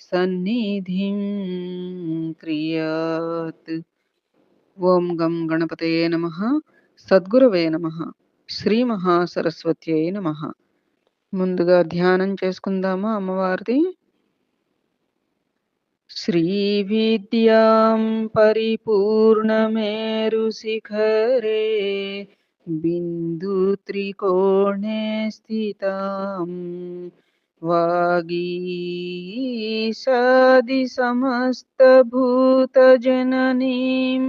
सन्निधिं क्रियात् ఓం గం గణపతయే నమ సద్గురవే నమ శ్రీ మహాసరస్వత్యై నమ ముందుగా ధ్యానం చేసుకుందామా అమ్మవారిది శ్రీ విద్యాం పరిపూర్ణమేరు శిఖరే బిందు త్రికోణే స్థితాం वागीशादिसमस्तभूतजननीं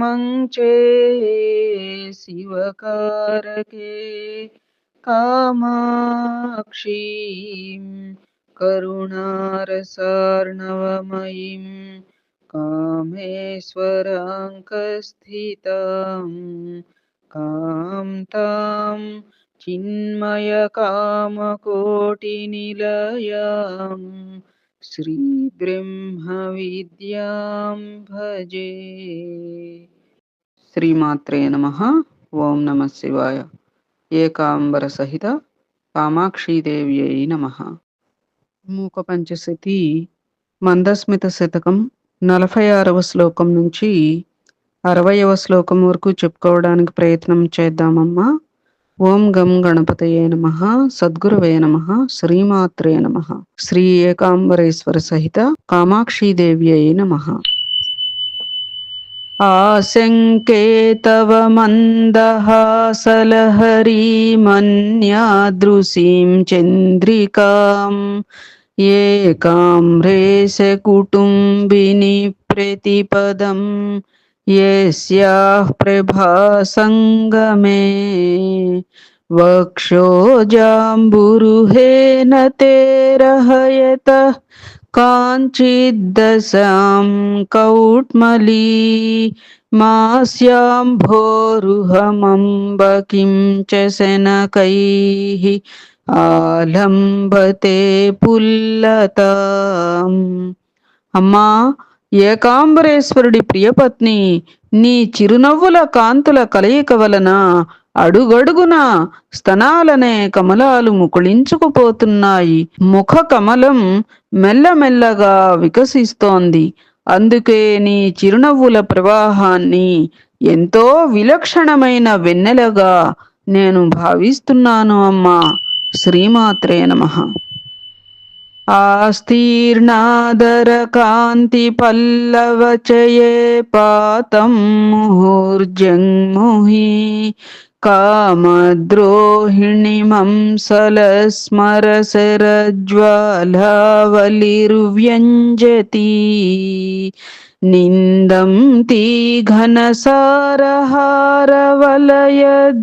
मञ्चे शिवकारके कामाक्षीं करुणारसार्णवमयीं कामेश्वराङ्कस्थितां कां ताम् చిన్మయ కామకోటి నిలయం శ్రీ బ్రహ్మ విద్యాం భజే శ్రీమాత్రే నమ ఓం నమ శివాయ ఏకాంబర సహిత కామాక్షీదేవ్యై నమ మూక పంచశతి మందస్మిత శతకం నలభై ఆరవ శ్లోకం నుంచి అరవయవ శ్లోకం వరకు చెప్పుకోవడానికి ప్రయత్నం చేద్దామమ్మా. ఓం గం గణపతయే నమ సద్గురవే నమ శ్రీమాత్రే నమ శ్రీ ఏకాంబరేశ్వర సహిత కామాక్షీదేవ్యై నమ आशङ्के तव मन्दहासलहरीमन्यादृशीं चन्द्रिकाम् एकाम्रेशकुटुम्बिनि प्रतिपदं यस्याः प्रभासङ्गमे वक्षोजाम्बुरुहेन ते रहयतः काञ्चिद्दशां कौट्मली मास्याम्भोरुहमम्ब किं च शनकैः ఆలంబతే పుల్లతాం అమ్మా ఏకాంబరేశ్వరుడి ప్రియపత్ని నీ చిరునవ్వుల కాంతుల కలయిక వలన అడుగడుగున స్తనాలనే కమలాలు ముకుళించుకుపోతున్నాయి. ముఖ కమలం మెల్లమెల్లగా వికసిస్తోంది. అందుకే నీ చిరునవ్వుల ప్రవాహాన్ని ఎంతో విలక్షణమైన వెన్నెలగా నేను భావిస్తున్నాను అమ్మా. శ్రీమాత్రే నమ. ఆస్తీర్ణాదర కాంతి పల్లవచయే పాతం ముహుర్జంగుహి కామద్రోహిణిమం సలస్మరసరజ్వాలావలిర్వ్యంజతి నిందం తీ ఘనసారహారవలయ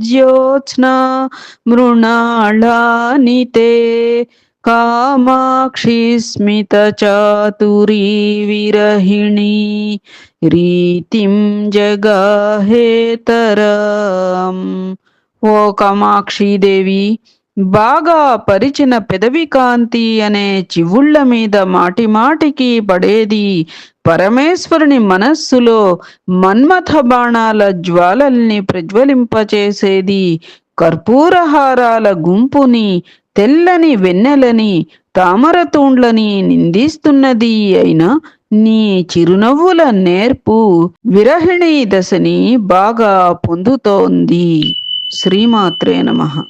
జ్యోత్స్నా మృణాళాని తే स्मितचातुरी विरहिणी రీతిం జగాహేతరం ఓ కామాక్షీదేవి బాగా పరిచిన పెదవి కాంతి అనే చివుళ్ల మీద మాటి మాటికి పడేది పరమేశ్వరుని మనస్సులో మన్మథ బాణాల జ్వాలల్ని ప్రజ్వలింపచేసేది కర్పూరహారాల గుంపుని తెల్లని వెన్నెలని తామరతూండ్లని నిందిస్తున్నది అయినా నీ చిరునవ్వుల నేర్పు విరహిణి దశని బాగా పొందుతోంది. శ్రీమాత్రే నమ.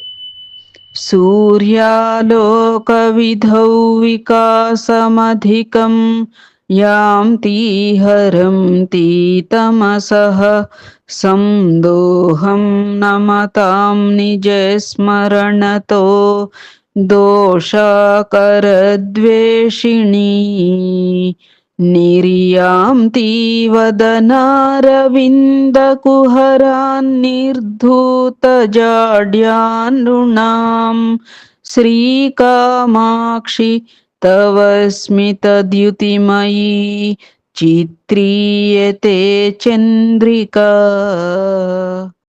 సూర్యాలోక విధౌ వికాసమధికం యాం తీహరం తీతమసః సందోహం నమతాం నిజస్మరణతో दोषाकरद्वेषिणी निर्यातिवदनारविन्दकुहरान् निर्धूतजाड्या नृणाम् श्रीकामाक्षि तव स्मितद्युतिमयी चित्रीयते चन्द्रिका।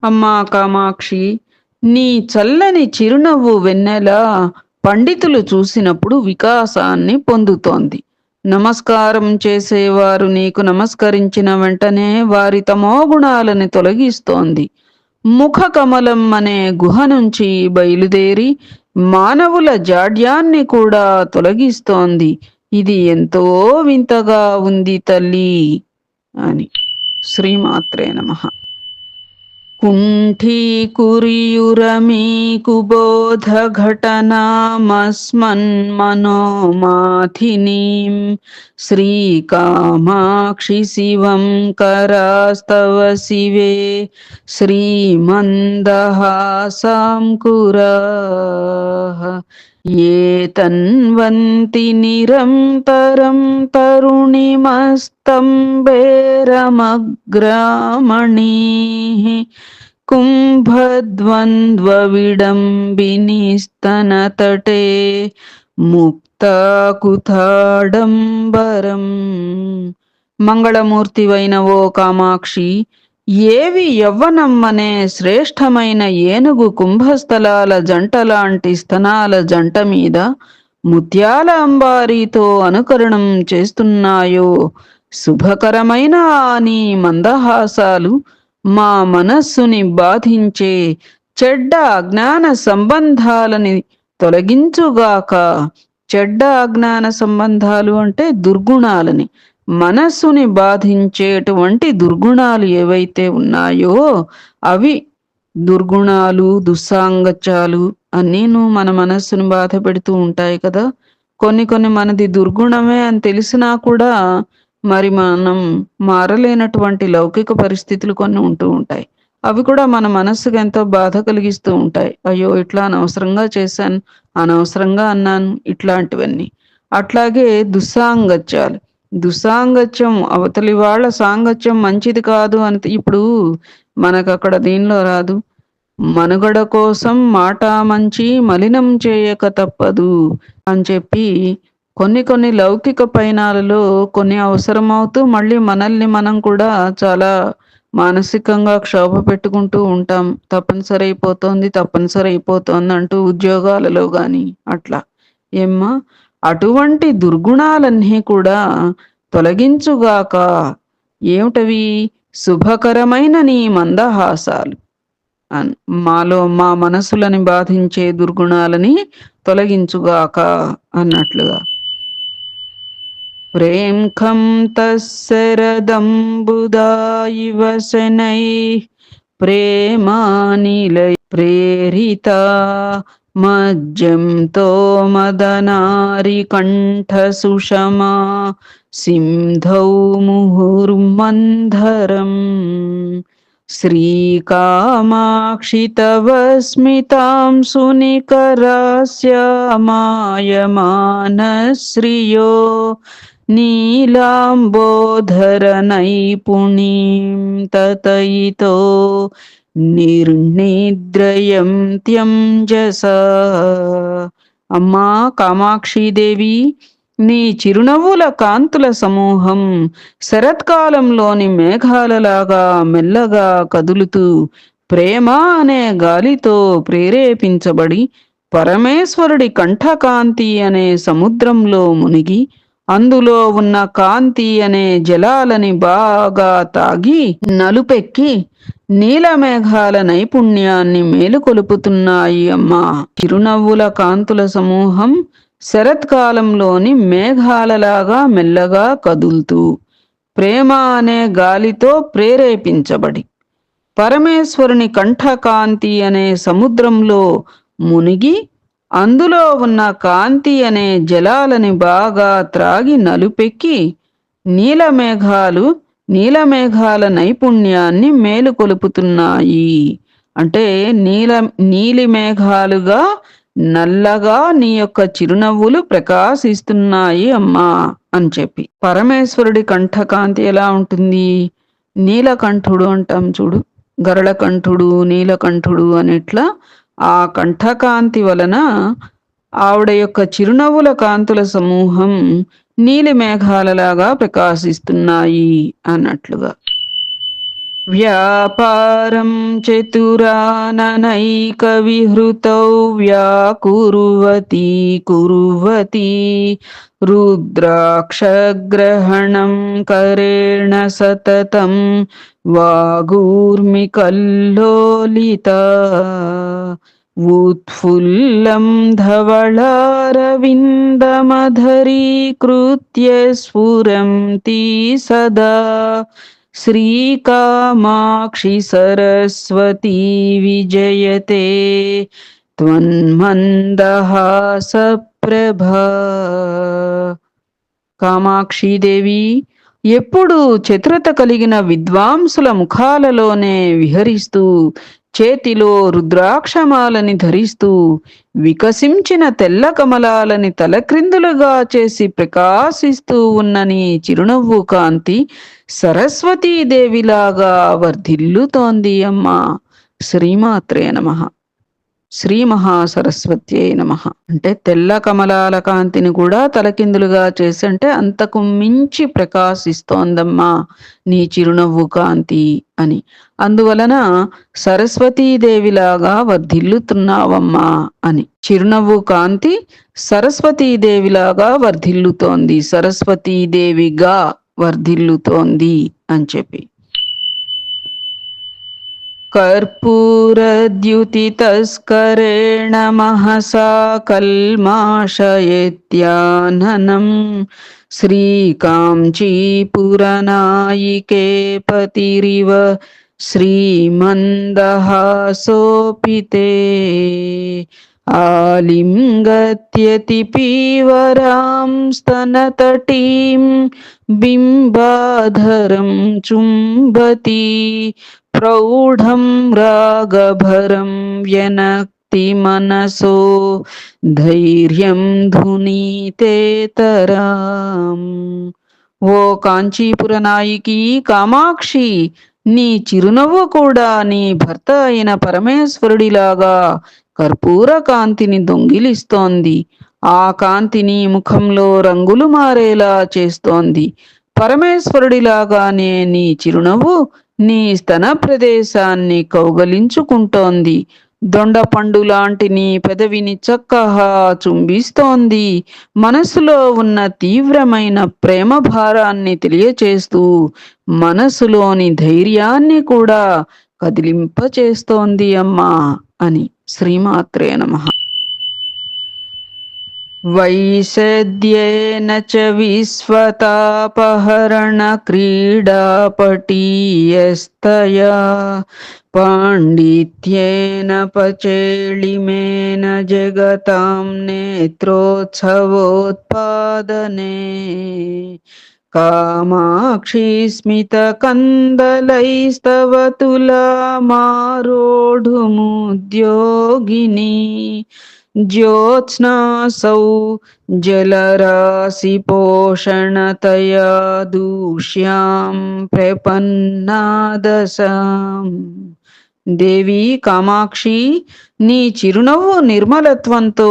अम्मा कामाक्षि। నీ చల్లని చిరునవ్వు వెన్నెల పండితులు చూసినప్పుడు వికాసాన్ని పొందుతోంది. నమస్కారం చేసేవారు నీకు నమస్కరించిన వెంటనే వారి తమోగుణాలని తొలగిస్తోంది. ముఖ కమలం అనే గుహ నుంచి బయలుదేరి మానవుల జాడ్యాన్ని కూడా తొలగిస్తోంది. ఇది ఎంతో వింతగా ఉంది తల్లి అని. శ్రీమాత్రే నమః. कुण्ठीकुर्युरमीकु बोधघटनामस्मन्मनोमाथिनीं श्रीकामाक्षि शिवं करास्तव शिवे श्रीमन्दहासां कुराः ये तन्वन्ति निरन्तरं तरुणिमस्तम्बेरमग्रामणीः कुम्भद्वन्द्वविडम्बिनिस्तनतटे ముక్తాకుతాడంబరం మంగళమూర్తివైన ఓ కామాక్షి ఏవి యవ్వనమ్మనే శ్రేష్టమైన ఏనుగు కుంభస్థలాల జంటలాంటి స్తనాల జంట మీద ముత్యాల అంబారీతో అనుకరణం చేస్తున్నాయో. శుభకరమైన నీ మందహాసాలు మా మనస్సుని బాధించే చెడ్డ అజ్ఞాన సంబంధాలని తొలగించుగాక. చెడ్డ అజ్ఞాన సంబంధాలు అంటే దుర్గుణాలని మనస్సుని బాధించేటువంటి దుర్గుణాలు ఏవైతే ఉన్నాయో అవి దుర్గుణాలు దుస్సాంగత్యాలు అన్నీను మన మనస్సును బాధ పెడుతూ ఉంటాయి కదా. కొన్ని కొన్ని మనది దుర్గుణమే అని తెలిసినా కూడా మరి మనం మారలేనటువంటి లౌకిక పరిస్థితులు కొన్ని ఉంటూ ఉంటాయి. అవి కూడా మన మనస్సుకు ఎంతో బాధ కలిగిస్తూ ఉంటాయి. అయ్యో ఇట్లా అనవసరంగా చేశాను అనవసరంగా అన్నాను ఇట్లాంటివన్నీ. అట్లాగే దుస్సాంగత్యాలు. దుస్సాంగత్యం అవతలి వాళ్ళ సాంగత్యం మంచిది కాదు అని ఇప్పుడు మనకు అక్కడ దీనిలో రాదు. మనుగడ కోసం మాట మంచి మలినం చేయక తప్పదు అని చెప్పి కొన్ని కొన్ని లౌకిక పయనాలలో కొన్ని అవసరమవుతూ మళ్ళీ మనల్ని మనం కూడా చాలా మానసికంగా క్షోభ పెట్టుకుంటూ ఉంటాం. తప్పనిసరి అయిపోతోంది తప్పనిసరి అయిపోతోంది అంటూ ఉద్యోగాలలో కానీ అట్లా. ఏమ్మా? అటువంటి దుర్గుణాలన్నీ కూడా తొలగించుగాక ఏమిటవి? శుభకరమైన నీ మందహాసాలు. అన్- మాలో మా మనసులని బాధించే దుర్గుణాలని తొలగించుగాక అన్నట్లుగా. ప్రేంఖం తస్సరదంబుదాయివ ప్రేమానిలయ ప్రేరిత मज्जं तो मदनारिकण्ठसुषमा सिंधौ मुहुर्मन्धरम्। श्रीकामाक्षितवस्मिताम् सुनिकरास्य मायमानः श्रियो नीलाम्बोधरनैपुनी ततयितो నిర్నిద్రయం త్యంజస అమ్మా కామాక్షీదేవి నీ చిరునవ్వుల కాంతుల సమూహం శరత్కాలంలోని మేఘాలలాగా మెల్లగా కదులుతూ ప్రేమ అనే గాలితో ప్రేరేపించబడి పరమేశ్వరుడి కంఠకాంతి అనే సముద్రంలో మునిగి అందులో ఉన్న కాంతి అనే జలాలని బాగా తాగి నలుపెక్కి నీలమేఘాల నైపుణ్యాన్ని మేలుకొలుపుతున్నాయి అమ్మా. చిరునవ్వుల కాంతుల సమూహం శరత్కాలంలోని మేఘాలలాగా మెల్లగా కదులుతూ ప్రేమ అనే గాలితో ప్రేరేపించబడి పరమేశ్వరుని కంఠకాంతి అనే సముద్రంలో మునిగి అందులో ఉన్న కాంతి అనే జలాలని బాగా త్రాగి నలుపెక్కి నీలమేఘాలు నీలమేఘాల నైపుణ్యాన్ని మేలుకొలుపుతున్నాయి. అంటే నీల నీలి మేఘాలుగా నల్లగా నీ యొక్క చిరునవ్వులు ప్రకాశిస్తున్నాయి అమ్మా అని చెప్పి. పరమేశ్వరుడి కంఠకాంతి ఎలా ఉంటుంది? నీలకంఠుడు అంటాం చూడు గరళకంఠుడు నీలకంఠుడు అనేట్లా ఆ కంఠకాంతి వలన ఆవిడ యొక్క చిరునవ్వుల కాంతుల సమూహం నీలి మేఘాలలాగా ప్రకాశిస్తున్నాయి అన్నట్లుగా. వ్యాపారం చతురాననైక విహృతౌ వ్యాకురువతి కురువతి రుద్రాక్షగ్రహణం కరేణ సతతం वा उत्फुल्लं धवलारविन्दमधरीकृत्य धवळारविन्दमधरीकृत्य स्फुरन्ति सदा। श्रीकामाक्षि सरस्वती विजयते। त्वन्मन्दहासप्रभा। कामाक्षी देवी ఎప్పుడు చతురత కలిగిన విద్వాంసుల ముఖాలలోనే విహరిస్తూ చేతిలో రుద్రాక్షమాలని ధరిస్తూ వికసించిన తెల్ల కమలాలని తలక్రిందులుగా చేసి ప్రకాశిస్తూ ఉన్న నీ చిరునవ్వు కాంతి సరస్వతీదేవిలాగా వర్ధిల్లుతోంది అమ్మా. శ్రీమాత్రే నమ. శ్రీ మహాసరస్వత్యే నమ. అంటే తెల్ల కమలాల కాంతిని కూడా తలకిందులుగా చేసి అంటే అంతకు మించి ప్రకాశిస్తోందమ్మా నీ చిరునవ్వు కాంతి అని. అందువలన సరస్వతీదేవిలాగా వర్ధిల్లుతున్నావమ్మా అని. చిరునవ్వు కాంతి సరస్వతీదేవిలాగా వర్ధిల్లుతోంది సరస్వతీదేవిగా వర్ధిల్లుతోంది అని చెప్పి. कर्पूरद्युतितस्करेण महसा कल्माशयत्याननं श्रीकाञ्चीपुरनायिके पतिरिव श्रीमन्दहासोऽपि ते। आलिङ्गत्यति पीवरां स्तनतटीं बिम्बाधरं चुम्बती प्रौढं रागभरं व्यनक्ति मनसो ధైర్యం ధునీతేతరాం ఓ కాంచీపుర నాయికి కామాక్షి నీ చిరునవ్వు కూడా నీ భర్త అయిన పరమేశ్వరుడిలాగా కర్పూర కాంతిని దొంగిలిస్తోంది ఆ కాంతిని ముఖంలో రంగులు మారేలా చేస్తోంది పరమేశ్వరుడిలాగానే నీ చిరునవ్వు నీ స్తన ప్రదేశాన్ని కౌగలించుకుంటోంది. దొండపండు లాంటి నీ పెదవిని చక్కగా చుంబిస్తోంది. మనసులో ఉన్న తీవ్రమైన ప్రేమ భారాన్ని తెలియచేస్తూ మనసులోని ధైర్యాన్ని కూడా కదిలింపచేస్తోంది అమ్మా అని శ్రీమాత్రే నమ. वैसद्येन च विश्वतापहरणक्रीडापटीयस्तया पाण्डित्येन पचेळिमेन जगतां नेत्रोत्सवोत्पादने कामाक्षी स्मितकन्दलैस्तव तुलामारोढुमुद्योगिनी ज्योत्स्नासौ जलराशिपोषणतया दूष्यां प्रपन्नादशां దేవి కామాక్షి నీ చిరునవ్వు నిర్మలత్వంతో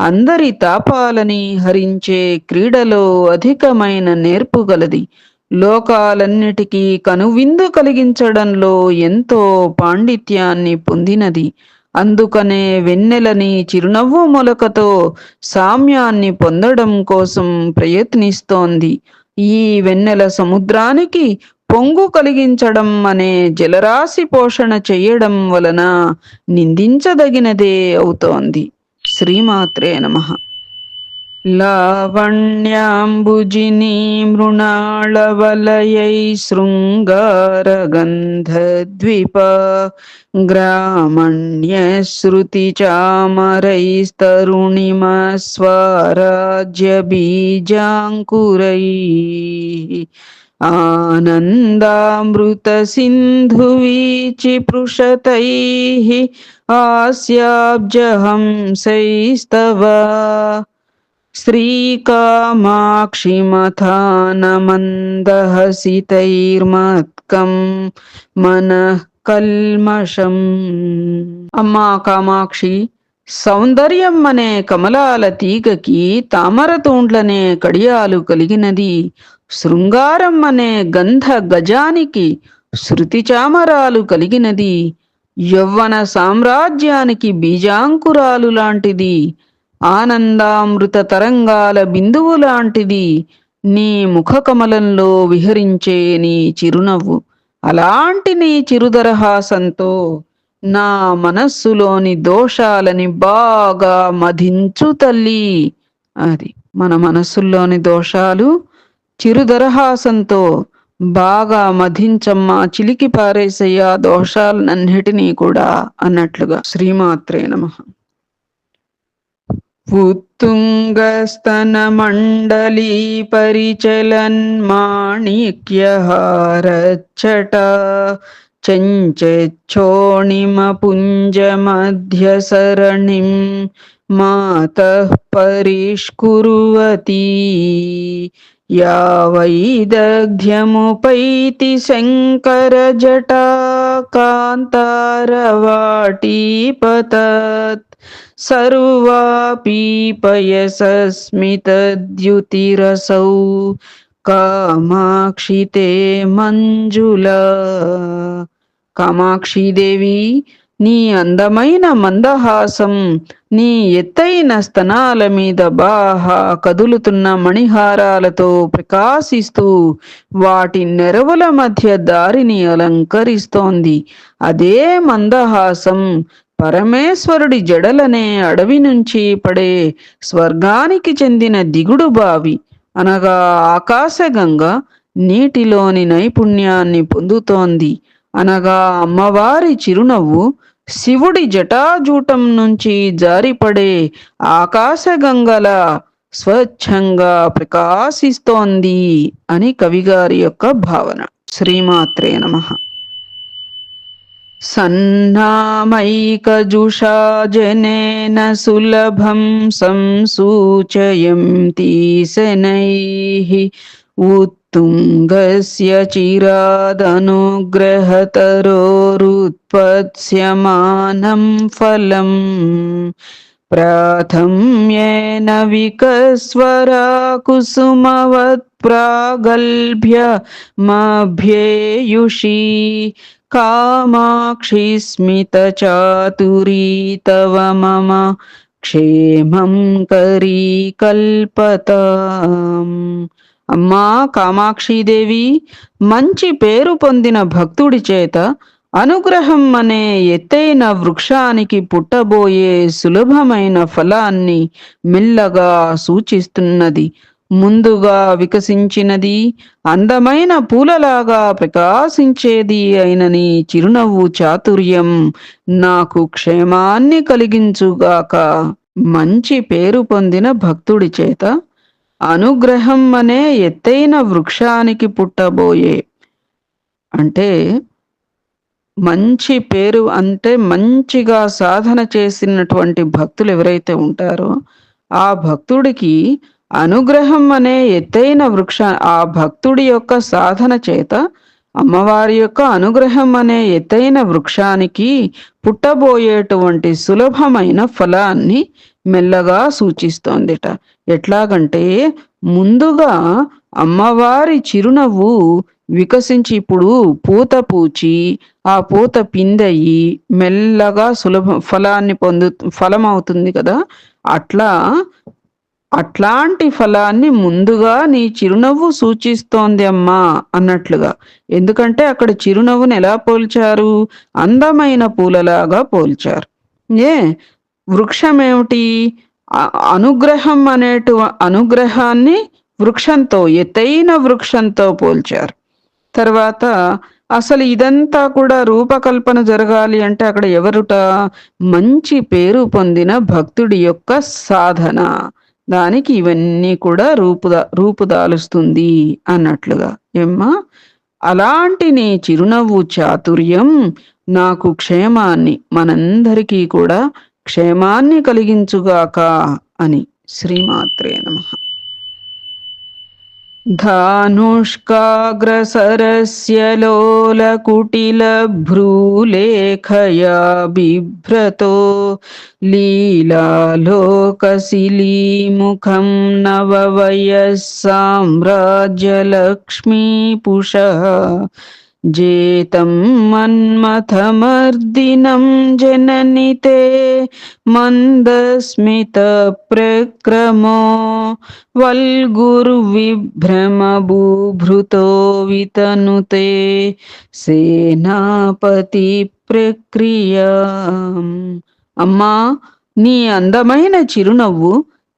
అందరి తాపాలని హరించే క్రీడలో అధికమైన నేర్పు గలది లోకాలన్నిటికీ కనువిందు కలిగించడంలో ఎంతో పాండిత్యాన్ని పొందినది అందుకనే వెన్నెలని చిరునవ్వు మొలకతో సామ్యాన్ని పొందడం కోసం ప్రయత్నిస్తోంది. ఈ వెన్నెల సముద్రానికి పొంగు కలిగించడం అనే జలరాశి పోషణ చేయడం వలన నిందించదగినదే అవుతోంది. శ్రీమాత్రే నమః. लावण्याम्बुजिनी मृणालवलयै शृङ्गारगन्धद्विपा ग्रामण्यश्रुतिचामरैस्तरुणीमस्वाराज्यबीजाङ्कुरैः आनन्दामृतसिन्धुवीचिपृषतैः आस्याब्जहंसैस्तव శ్రీకామాక్షిమథానమందహసితైర్మత్కం మనః కల్మషం అమ్మా కామాక్షి సౌందర్యం అనే కమలాల తీగకి తామర తూండ్లనే కడియాలు కలిగినది శృంగారం అనే గంధ గజానికి శృతి చామరాలు కలిగినది యవ్వన సామ్రాజ్యానికి బీజాంకురాలు లాంటిది ఆనందామృత తరంగాల బిందువు లాంటిది నీ ముఖకమలంలో విహరించే నీ చిరునవ్వు. అలాంటి నీ చిరుదరహాసంతో నా మనస్సులోని దోషాలని బాగా మధించు తల్లి అది. మన మనస్సుల్లోని దోషాలు చిరుదరహాసంతో బాగా మధించమ్మా చిలికి పారేసయ్యా దోషాలన్నిటినీ కూడా అన్నట్లుగా. శ్రీమాత్రే నమ. परिचलन्माणिक्यहारच्छटा चञ्चच्छोणिमपुञ्जमध्यसरणिं मातः परिष्कुर्वती। या वैदग्ध्यमुपैति शङ्करजटा कान्तारवाटीपतत् सर्वापीपयसस्मितद्युतिरसौ కామాక్షి తే మంజుల కామాక్షిదేవి నీ అందమైన మందహాసం నీ ఎత్తైన స్తనాల మీద బాహా కదులుతున్న మణిహారాలతో ప్రకాశిస్తూ వాటి నెరవుల మధ్య దారిని అలంకరిస్తోంది అదే మందహాసం పరమేశ్వరుడి జడలనే అడవి నుంచి పడే స్వర్గానికి చెందిన దిగుడు బావి. అనగా ఆకాశగంగ నీటిలోని నైపుణ్యాన్ని పొందుతోంది. అనగా అమ్మవారి చిరునవ్వు శివుడి జటాజూటం నుంచి జారిపడే ఆకాశగంగల స్వచ్ఛంగా ప్రకాశిస్తోంది అని కవిగారి యొక్క భావన. శ్రీమాత్రే నమః. सन्नामैकजुषा जनेन सुलभं संसूचयन्ती शनैः उत्तुङ्गस्य चिरादनुग्रहतरोरुत्पत्स्यमानं फलम् प्राथम्येन विकस्वरा कुसुमवत्प्रागल्भ्यमभ्येयुषी कामाक्षि स्मितचातुरी तव मम క్షేమం కరీ కల్పతాం అమ్మా కామాక్షిదేవి మంచి పేరు పొందిన భక్తుడి చేత అనుగ్రహం అనే ఎత్తైన వృక్షానికి పుట్టబోయే సులభమైన ఫలాన్ని మెల్లగా సూచిస్తున్నది ముందుగా వికసించినది అందమైన పూలలాగా ప్రకాశించేది అయిన నీ చిరునవ్వు చాతుర్యం. నాకు క్షేమాన్ని కలిగించుగాక మంచి పేరు పొందిన భక్తుడి చేత అనుగ్రహం అనే ఎత్తైన వృక్షానికి పుట్టబోయే. అంటే మంచి పేరు అంటే మంచిగా సాధన చేసినటువంటి భక్తులు ఎవరైతే ఉంటారో ఆ భక్తుడికి అనుగ్రహం అనే ఎత్తైన వృక్ష ఆ భక్తుడి యొక్క సాధన చేత అమ్మవారి యొక్క అనుగ్రహం అనే ఎత్తైన వృక్షానికి పుట్టబోయేటువంటి సులభమైన ఫలాన్ని మెల్లగా సూచిస్తోందిట. ఎట్లాగంటే ముందుగా అమ్మవారి చిరునవ్వు వికసించి ఇప్పుడు పూత పూచి ఆ పూత పిందయి మెల్లగా సులభ ఫలాన్ని పొందు ఫలం అవుతుంది కదా. అట్లా అట్లాంటి ఫలాన్ని ముందుగా నీ చిరునవ్వు సూచిస్తోంది అమ్మా అన్నట్లుగా. ఎందుకంటే అక్కడ చిరునవ్వును ఎలా పోల్చారు? అందమైన పూలలాగా పోల్చారు. ఏ? వృక్షమేమిటి? అనుగ్రహం అనేటు అనుగ్రహాన్ని వృక్షంతో ఎత్తైన వృక్షంతో పోల్చారు. తర్వాత అసలు ఇదంతా కూడా రూపకల్పన జరగాలి అంటే అక్కడ ఎవరుట? మంచి పేరు పొందిన భక్తుడి యొక్క సాధన. దానికి ఇవన్నీ కూడా రూపుదా రూపుదాలుస్తుంది అన్నట్లుగా. ఏమ్మా? అలాంటి నీ చిరునవ్వు చాతుర్యం నాకు క్షేమాన్ని మనందరికీ కూడా క్షేమాన్ని కలిగించుగాక అని. శ్రీమాత్రే నమ. धानुष्काग्रसरस्य लोलकुटिलभ्रूलेखया बिभ्रतो लीलालोकशिलीमुखं नववयः साम्राज्यलक्ष्मीपुषः जेतं मन्मथमर्दिनं जननि ते मन्दस्मितप्रक्रमो वल्गुर्विभ्रमबुभृतो वितनुते సేనాపతి ప్రక్రియ అమ్మా నీ అందమైన చిరునవ్వు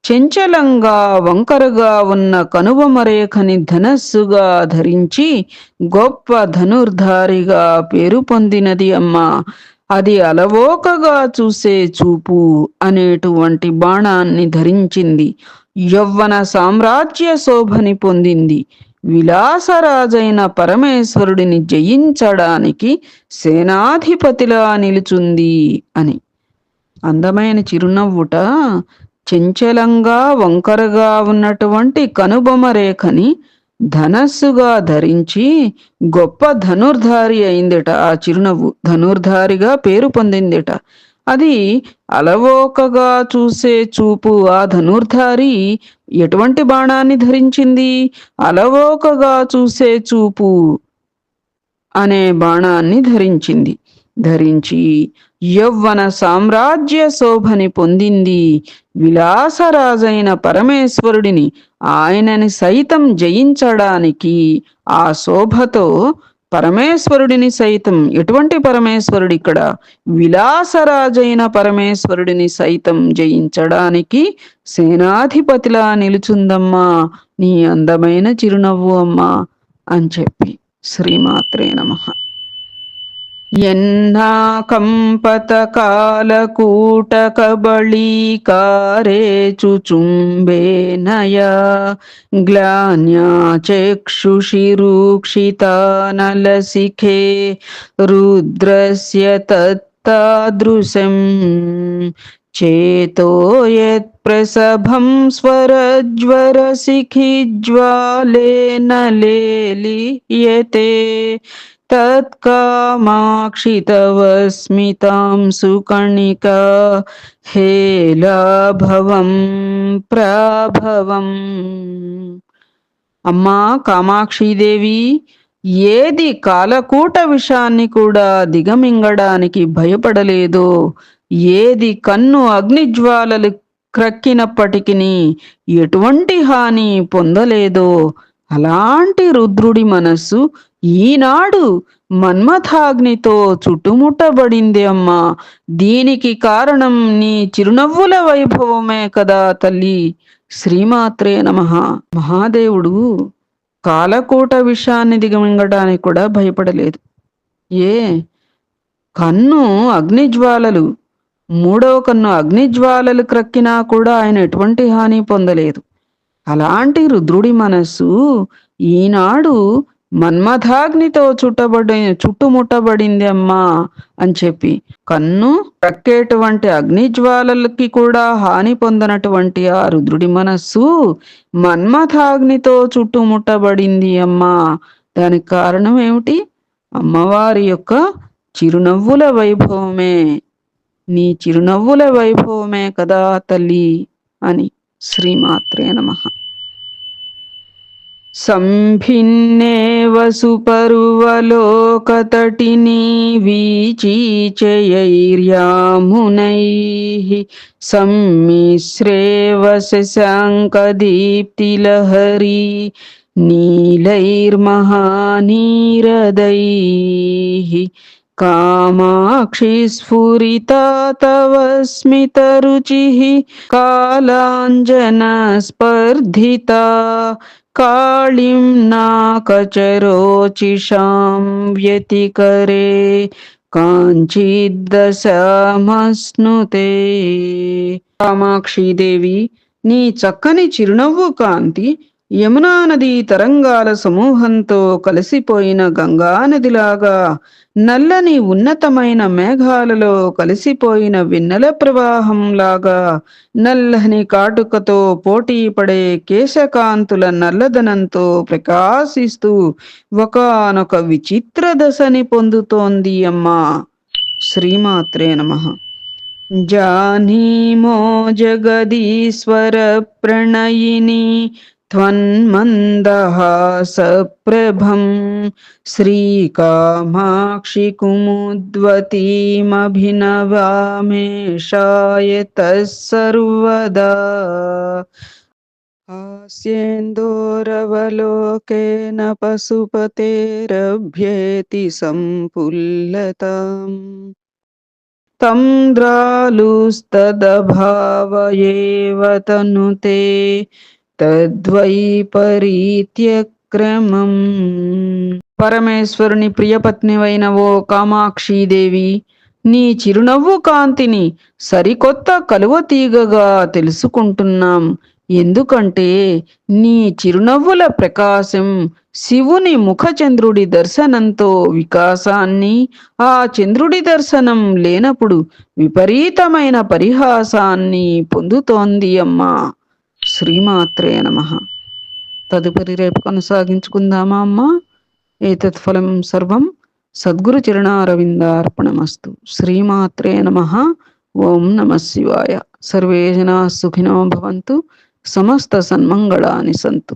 చెంచలంగా వంకరగా ఉన్న కనుబొమరేఖని ధనస్సుగా ధరించి గొప్ప ధనుర్ధారిగా పేరు పొందినది అమ్మా. అది అలవోకగా చూసే చూపు అనేటువంటి బాణాన్ని ధరించింది. యవ్వన సామ్రాజ్య శోభని పొందింది. విలాసరాజైన పరమేశ్వరుడిని జయించడానికి సేనాధిపతిలా నిలుచుంది అని. అందమైన చిరునవ్వుట చెంచలంగా వంకరగా ఉన్నటువంటి కనుబొమ రేఖని ధనస్సుగా ధరించి గొప్ప ధనుర్ధారి అయిందిట. ఆ చిరునవ్వు ధనుర్ధారిగా పేరు పొందిందిట. అది అలవోకగా చూసే చూపు ఆ ధనుర్ధారి ఎటువంటి బాణాన్ని ధరించింది? అలవోకగా చూసే చూపు అనే బాణాన్ని ధరించింది. ధరించి యవ్వన సామ్రాజ్య శోభని పొందింది. విలాసరాజైన పరమేశ్వరుడిని ఆయనని సైతం జయించడానికి ఆ శోభతో పరమేశ్వరుడిని సైతం ఎటువంటి పరమేశ్వరుడు ఇక్కడ? విలాసరాజైన పరమేశ్వరుడిని సైతం జయించడానికి సేనాధిపతిలా నిలుచుందమ్మా నీ అందమైన చిరునవ్వు అమ్మా అని చెప్పి శ్రీమాత్రే నమ. ఎన్నాకంపతకాలకూటకబళీకారే చుచుంబేనయా గ్లాన్యా చక్షుషిరూక్షితానలసిఖే రుద్రస్య తత్తాదృశం. చేతో యత్ప్రసభం స్వరజ్వరశిఖిజ్వాలేన లేలియతే. తత్కామాక్షితవస్మితాం సుకణిక హేలాభవం ప్రాభవం అమ్మా కామాక్షిదేవి ఏది కాలకూట విషాన్ని కూడా దిగమింగడానికి భయపడలేదో. ఏది కన్ను అగ్నిజ్వాలలు క్రక్కినప్పటికీ ఎటువంటి హాని పొందలేదో. అలాంటి రుద్రుడి మనస్సు ఈనాడు మన్మథాగ్నితో చుట్టుముట్టబడింది అమ్మా దీనికి కారణం నీ చిరునవ్వుల వైభవమే కదా తల్లి. శ్రీమాత్రే నమ. మహాదేవుడు కాలకూట విషయాన్ని దిగమింగడానికి కూడా భయపడలేదు. ఏ? కన్ను అగ్నిజ్వాలలు. మూడవ కన్ను అగ్నిజ్వాలలు క్రక్కినా కూడా ఆయన ఎటువంటి హాని పొందలేదు. అలాంటి రుద్రుడి మనస్సు ఈనాడు మన్మథాగ్నితో చుట్టబడి చుట్టుముట్టబడింది అమ్మా అని చెప్పి. కన్ను ప్రక్కేటువంటి అగ్నిజ్వాలలకి కూడా హాని పొందనటువంటి ఆ రుద్రుడి మనస్సు మన్మథాగ్నితో చుట్టుముట్టబడింది అమ్మా. దానికి కారణం ఏమిటి? అమ్మవారి యొక్క చిరునవ్వుల వైభవమే. నీ చిరునవ్వుల వైభవమే కదా తల్లి అని శ్రీమాత్రే నమః. सम्भिन्नेव सुपर्वलोकतटिनीवीची वीचीचयैर्यामुनैः यैर्यामुनैः सम्मिश्रेवशङ्कदीप्तिलहरी नीलैर्महानीरदैः कामाक्षि स्फुरिता तव स्मितरुचिः कालाञ्जनस्पर्धिता స్పర్ధితా కాళిం నాకచరోచిషాం వ్యతికరే కాంచిద్దశమస్నుతే కామాక్షిదేవి నీ చక్కని చిరునవ్వు కాంతి యమునా నది తరంగాల సమూహంతో కలిసిపోయిన గంగా నదిలాగా నల్లని ఉన్నతమైన మేఘాలలో కలిసిపోయిన వెన్నెల ప్రవాహంలాగా నల్లని కాటుకతో పోటీ పడే కేశకాంతుల నల్లదనంతో ప్రకాశిస్తూ ఒకనొక విచిత్ర దశని పొందుతోంది అమ్మా. శ్రీమాత్రే నమః. జానీమో జగదీశ్వర ప్రణయిని त्वन्मन्दहासप्रभं श्रीकामाक्षि कुमुद्वतीमभिनवामेषाय सर्वदा हास्येन्दोरवलोकेन पशुपतेरभ्येति सम्पुल्लताम्। तं द्रालुस्तदभावयेव तनुते తద్వైపరీత్యక్రమం. పరమేశ్వరుని ప్రియపత్నివైన ఓ కామాక్షీదేవి నీ చిరునవ్వు కాంతిని సరికొత్త కలువ తీగగా తెలుసుకుంటున్నాం. ఎందుకంటే నీ చిరునవ్వుల ప్రకాశం శివుని ముఖచంద్రుడి దర్శనంతో వికాసాన్ని ఆ చంద్రుడి దర్శనం లేనప్పుడు విపరీతమైన పరిహాసాన్ని పొందుతోంది అమ్మా. శ్రీమాత్రే నమ. తదుపరి రేపు కొనసాగించుకుందామా అమ్మా? ఏతత్ఫలం సర్వం సద్గురు చరణారవిందార్పణమస్తు. శ్రీమాత్రే నమ. ఓం నమ శివాయ. సర్వే జనా సుఖినో భవంతు. సమస్త సన్మంగళాని సంతు.